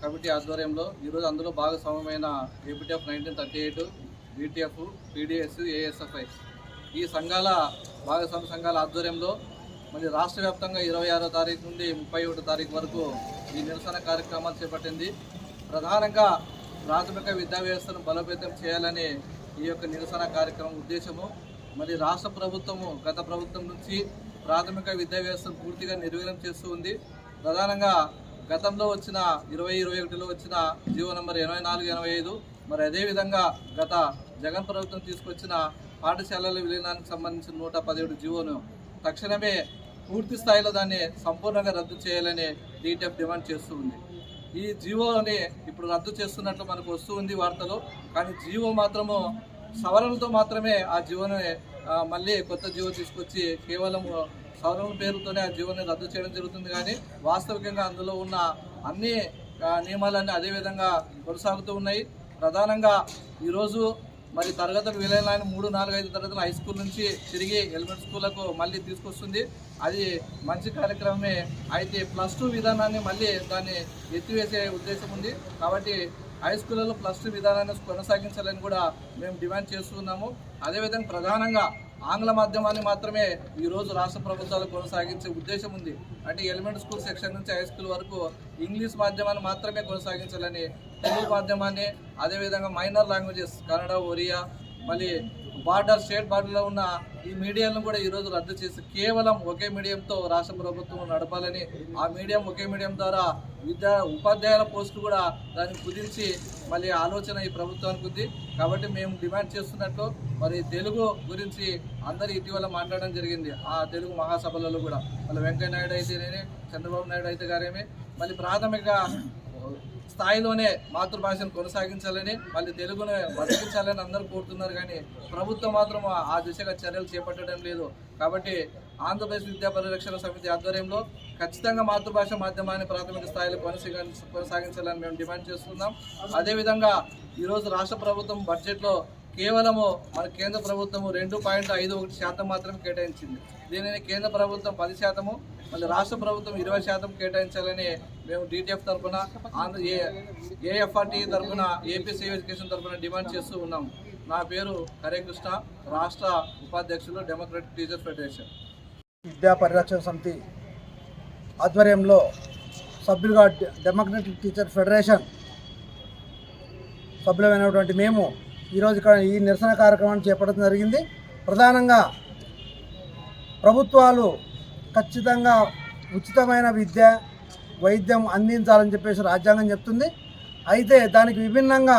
Committee ఆధ్వర్యంలో ఈరోజు అందులో భాగస్వామ్యమైన APTF nineteen thirty eight BTF PDS ASFI. ఈ సంఘాల భాగస్వామ్య సంఘాల ఆధ్వర్యంలో మరి రాష్ట్ర వ్యాప్తంగా ఇరవై ఆరో తారీఖు నుండి ముప్పై ఒకటో తారీఖు వరకు ఈ నిరసన కార్యక్రమాలు చేపట్టింది. ప్రధానంగా ప్రాథమిక విద్యా వ్యవస్థను బలోపేతం చేయాలని ఈ యొక్క నిరసన కార్యక్రమం ఉద్దేశము. మరి రాష్ట్ర ప్రభుత్వము గత ప్రభుత్వం నుంచి ప్రాథమిక విద్యా వ్యవస్థను పూర్తిగా నిర్వీర్యం చేస్తూ ఉంది. ప్రధానంగా గతంలో వచ్చిన ఇరవై ఇరవై ఒకటిలో వచ్చిన జీవో నంబర్ ఎనభై నాలుగు ఎనభై ఐదు మరి అదేవిధంగా గత జగన్ ప్రభుత్వం తీసుకొచ్చిన పాఠశాలల విలీనానికి సంబంధించిన నూట పదిహేడు జీవోను తక్షణమే పూర్తి స్థాయిలో దాన్ని సంపూర్ణంగా రద్దు చేయాలని డీటెఫ్ డిమాండ్ చేస్తూ ఉంది. ఈ జీవోని ఇప్పుడు రద్దు చేస్తున్నట్లు మనకు వస్తూ ఉంది వార్తలు. కానీ జీవో మాత్రము సవరణలతో మాత్రమే ఆ జీవోని మళ్ళీ కొత్త జీవో తీసుకొచ్చి కేవలం సవరణ పేరుతోనే ఆ జీవోని రద్దు చేయడం జరుగుతుంది కానీ వాస్తవికంగా అందులో ఉన్న అన్ని నియమాలన్నీ అదే విధంగా కొనసాగుతూ ఉన్నాయి. ప్రధానంగా ఈరోజు మరి తరగతులు విలీనాన్ని మూడు నాలుగు ఐదు తరగతులు హై స్కూల్ నుంచి తిరిగి ఎలిమెంట్ స్కూళ్ళకు మళ్ళీ తీసుకొస్తుంది. అది మంచి కార్యక్రమమే అయితే ప్లస్ టూ విధానాన్ని మళ్ళీ దాన్ని ఎత్తివేసే ఉద్దేశం ఉంది. కాబట్టి హై స్కూళ్ళలో ప్లస్ టూ విధానాన్ని కొనసాగించాలని కూడా మేము డిమాండ్ చేస్తున్నాము అదేవిధంగా ప్రధానంగా ఆంగ్ల మాధ్యమాన్ని మాత్రమే ఈ రోజు రాష్ట్ర ప్రభుత్వాలు కొనసాగించే ఉద్దేశం ఉంది. అంటే ఎలిమెంట్ స్కూల్ సెక్షన్ నుంచి హై స్కూల్ వరకు ఇంగ్లీష్ మాధ్యమాన్ని మాత్రమే కొనసాగించాలని తెలుగు మాధ్యమాన్ని అదేవిధంగా మైనర్ లాంగ్వేజెస్ కన్నడ ఒరియా మళ్ళీ బార్డర్ స్టేట్ బార్డర్లో ఉన్న ఈ మీడియాలను కూడా ఈరోజు రద్దు చేసి కేవలం ఒకే మీడియంతో రాష్ట్ర ప్రభుత్వం నడపాలని ఆ మీడియం ఒకే మీడియం ద్వారా విద్యా ఉపాధ్యాయుల పోస్టు కూడా దాన్ని కుదించి మళ్ళీ ఆలోచన ఈ ప్రభుత్వానికి ఉంది. కాబట్టి మేము డిమాండ్ చేస్తున్నట్టు మరి తెలుగు గురించి అందరు ఇటీవల మాట్లాడడం జరిగింది. ఆ తెలుగు మహాసభలలో కూడా. మళ్ళీ వెంకయ్య నాయుడు అయితేనేమి చంద్రబాబు నాయుడు అయితే గారేమి మళ్ళీ ప్రాథమిక స్థాయిలోనే మాతృభాషను కొనసాగించాలని మళ్ళీ తెలుగును బతికించాలని అందరూ కోరుతున్నారు కానీ ప్రభుత్వం మాత్రం ఆ- దిశగా చర్యలు చేపట్టడం లేదు. కాబట్టి ఆంధ్రప్రదేశ్ విద్యా పరిరక్షణ సమితి ఆధ్వర్యంలో ఖచ్చితంగా మాతృభాష మాధ్యమాన్ని ప్రాథమిక స్థాయిలో కొనసాగ కొనసాగించాలని మేము డిమాండ్ చేస్తున్నాం. అదేవిధంగా ఈరోజు రాష్ట్ర ప్రభుత్వం బడ్జెట్లో కేవలము మన కేంద్ర ప్రభుత్వము రెండు పాయింట్ ఐదు ఒకటి శాతం మాత్రమే కేటాయించింది. దీనిని కేంద్ర ప్రభుత్వం పది శాతము మళ్ళీ రాష్ట్ర ప్రభుత్వం ఇరవై శాతం కేటాయించాలని మేము డిటిఎఫ్ తరఫున ఆంధ్ర ఏ ఏఎఫ్ఆర్టీ తరఫున ఏపీసీ ఎడ్యుకేషన్ తరఫున డిమాండ్ చేస్తూ ఉన్నాం. నా పేరు హరేకృష్ణ రాష్ట్ర ఉపాధ్యక్షులు డెమోక్రటిక్ టీచర్ ఫెడరేషన్ విద్యా పరిరక్షణ సమితి ఆధ్వర్యంలో సభ్యులుగా డెమోక్రటిక్ టీచర్ ఫెడరేషన్ సభ్యులమైనటువంటి మేము ఈరోజు ఇక్కడ ఈ నిరసన కార్యక్రమాన్ని చేపట్టడం జరిగింది. ప్రధానంగా ప్రభుత్వాలు ఖచ్చితంగా ఉచితమైన విద్య వైద్యం అందించాలని చెప్పేసి రాజ్యాంగం చెప్తుంది. అయితే దానికి విభిన్నంగా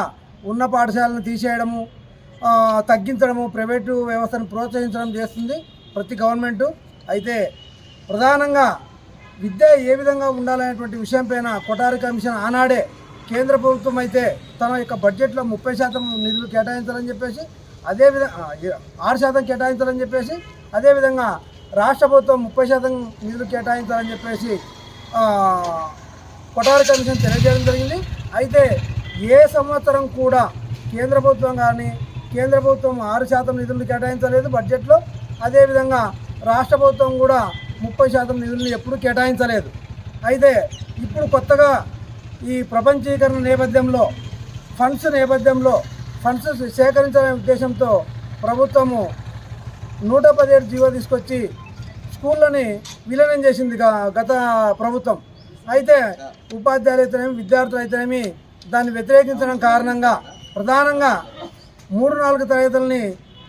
ఉన్న పాఠశాలను తీసేయడము తగ్గించడము ప్రైవేటు వ్యవస్థను ప్రోత్సహించడం చేస్తుంది ప్రతి గవర్నమెంటు. అయితే ప్రధానంగా విద్య ఏ విధంగా ఉండాలనేటువంటి విషయంపైన కొటారి కమిషన్ ఆనాడే కేంద్ర ప్రభుత్వం అయితే తన యొక్క బడ్జెట్లో ముప్పై శాతం నిధులు కేటాయించాలని చెప్పేసి అదేవిధంగా ఆరు శాతం కేటాయించాలని చెప్పేసి అదేవిధంగా రాష్ట్ర ప్రభుత్వం ముప్పై శాతం నిధులు కేటాయించాలని చెప్పేసి కొటారి కమిషన్ తెలియజేయడం జరిగింది. అయితే ఏ సంవత్సరం కూడా కేంద్ర ప్రభుత్వం కానీ కేంద్ర ప్రభుత్వం ఆరు శాతం నిధులు కేటాయించలేదు బడ్జెట్లో. అదేవిధంగా రాష్ట్ర ప్రభుత్వం కూడా ముప్పై శాతం నిధులను ఎప్పుడూ కేటాయించలేదు. అయితే ఇప్పుడు కొత్తగా ఈ ప్రపంచీకరణ నేపథ్యంలో ఫండ్స్ నేపథ్యంలో ఫండ్స్ సేకరించాలనే ఉద్దేశంతో ప్రభుత్వము నూట పదిహేడు జీవో తీసుకొచ్చి స్కూళ్ళని విలీనం చేసింది గత ప్రభుత్వం. అయితే ఉపాధ్యాయులు అయితేనేమి విద్యార్థులు అయితేనేమి దాన్ని వ్యతిరేకించడం కారణంగా ప్రధానంగా మూడు నాలుగు తరగతులని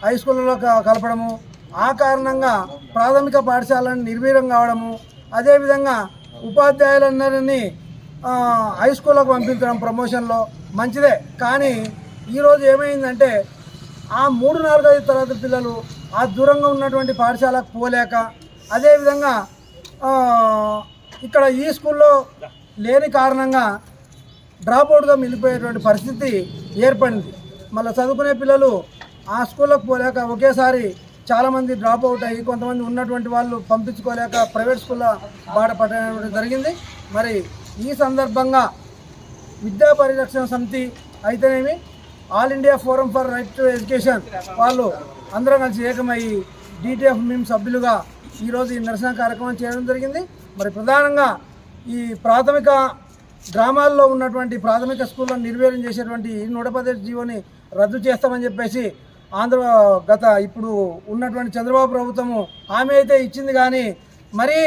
హై స్కూళ్ళలో క- కలపడము ఆ కారణంగా ప్రాథమిక పాఠశాలను నిర్వీర్యం కావడము అదేవిధంగా ఉపాధ్యాయులందరినీ హై స్కూళ్ళకు పంపించడం ప్రమోషన్లో మంచిదే. కానీ ఈరోజు ఏమైందంటే ఆ మూడు నాలుగైదు తరగతి పిల్లలు ఆ దూరంగా ఉన్నటువంటి పాఠశాలకు పోలేక అదేవిధంగా ఇక్కడ ఈ స్కూల్లో లేని కారణంగా డ్రాప్ అవుట్గా మిగిలిపోయేటువంటి పరిస్థితి ఏర్పడింది. మళ్ళీ చదువుకునే పిల్లలు ఆ స్కూళ్ళకు పోలేక ఒకేసారి చాలామంది డ్రాప్ అవుట్ అయ్యి కొంతమంది ఉన్నటువంటి వాళ్ళు పంపించుకోలేక ప్రైవేట్ స్కూల్లో బాట పట్టడం జరిగింది. మరి ఈ సందర్భంగా విద్యా పరిరక్షణ సమితి అయితేనేమి all India forum for right to education వాళ్ళు అందరం కలిసి ఏకమయ్యి డిటిఎఫ్ మేము సభ్యులుగా ఈరోజు ఈ నిరసన కార్యక్రమం చేయడం జరిగింది. మరి ప్రధానంగా ఈ ప్రాథమిక గ్రామాల్లో ఉన్నటువంటి ప్రాథమిక స్కూళ్ళను నిర్వీర్యం చేసేటువంటి ఈ నూట పదిహేడు జీవోని రద్దు చేస్తామని చెప్పేసి ఆంధ్ర గత ఇప్పుడు ఉన్నటువంటి చంద్రబాబు ప్రభుత్వము హామీ అయితే ఇచ్చింది కానీ మరి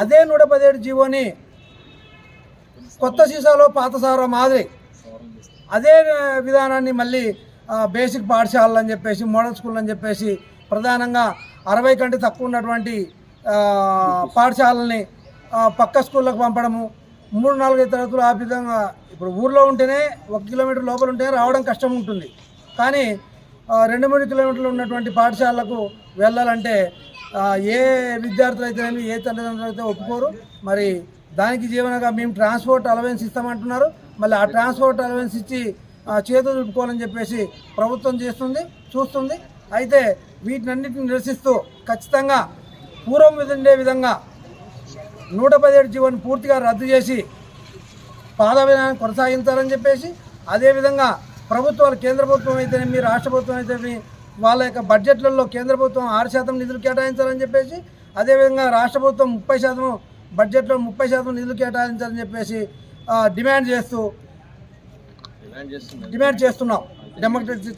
అదే నూట పదిహేడు జీవోని కొత్త సీసాలో పాతసార మాదిరి అదే విధానాన్ని మళ్ళీ బేసిక్ పాఠశాలలు అని చెప్పేసి మోడల్ స్కూల్ అని చెప్పేసి ప్రధానంగా అరవై కంటే తక్కువ ఉన్నటువంటి ఆ, పాఠశాలని పక్క స్కూళ్ళకు పంపడము. మూడు నాలుగైదు తరగతులు ఆ విధంగా ఇప్పుడు ఊర్లో ఉంటేనే ఒక కిలోమీటర్ లోపల ఉంటేనే రావడం కష్టం ఉంటుంది. కానీ రెండు మూడు కిలోమీటర్లు ఉన్నటువంటి పాఠశాలకు వెళ్ళాలంటే ఏ విద్యార్థులు అయితేనేమి ఏ తల్లిదండ్రులు అయితే ఒప్పుకోరు. మరి దానికి జీవనగా మేము ట్రాన్స్పోర్ట్ అలవెన్స్ ఇస్తామంటున్నారు. మళ్ళీ ఆ ట్రాన్స్పోర్ట్ అలవెన్స్ ఇచ్చి చేతులు దులుపుకోవాలని చెప్పేసి ప్రభుత్వం చేస్తుంది చూస్తుంది. అయితే వీటినన్నిటిని నిరసిస్తూ ఖచ్చితంగా పూర్వం ఉండే విధంగా నూట పదిహేడు జీవోని పూర్తిగా రద్దు చేసి పాద విధానం కొనసాగించాలని చెప్పేసి అదేవిధంగా ప్రభుత్వాలు కేంద్ర ప్రభుత్వం అయితేనేమి రాష్ట్ర ప్రభుత్వం అయితేనేమి వాళ్ళ యొక్క బడ్జెట్లలో కేంద్ర ప్రభుత్వం ఆరు శాతం నిధులు కేటాయించాలని చెప్పేసి అదేవిధంగా రాష్ట్ర ప్రభుత్వం ముప్పై శాతం బడ్జెట్లో ముప్పై శాతం నిధులు కేటాయించాలని చెప్పేసి డిమాండ్ చేస్తూ డిమాండ్ చేస్తున్నాం. డెమోక్రటిక్